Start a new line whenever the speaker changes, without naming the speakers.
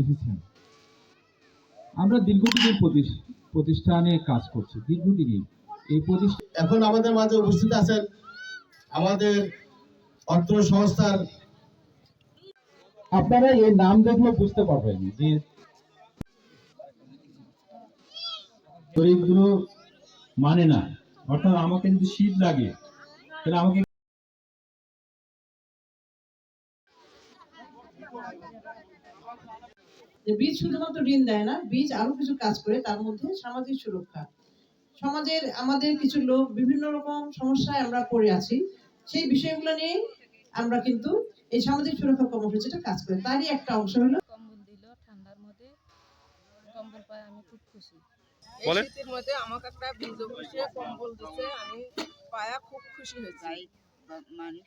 এসেছেন। আমরা দীর্ঘদিনের প্রতিষ্ঠানে কাজ করছি দীর্ঘদিনই। এই প্রতিষ্ঠান
এখন আমাদের মাঝে উপস্থিত আছেন আমাদের অর্থ সংস্থার
আপনারা এই নাম দেখলে বুঝতে পারবেন যে শরীরগুলো মানে না। অর্থাৎ আমাকে যদি শীত লাগে তাহলে আমাকে
বীজ শুধুমাত্র ঋণ দেয় না বীজ আরও কিছু কাজ করে তার মধ্যে সামাজিক সুরক্ষা। সমাজের আমাদের কিছু লোক বিভিন্ন রকম সমস্যায় আমরা পড়ে আছি সেই বিষয়গুলো নিয়ে আমরা কিন্তু এই সামাজিক সুরক্ষা কর্মসূচিটা কাজ করি। তারই একটা অংশ হলো
কম্বল দিল ঠান্ডার মধ্যে কম্বল পাই আমি খুব খুশি।
এই শীতের মধ্যে আমাকে একটা বীজ বসে কম্বল দিচ্ছে আমি পায়া খুব খুশি হয়েছি।
মানুষ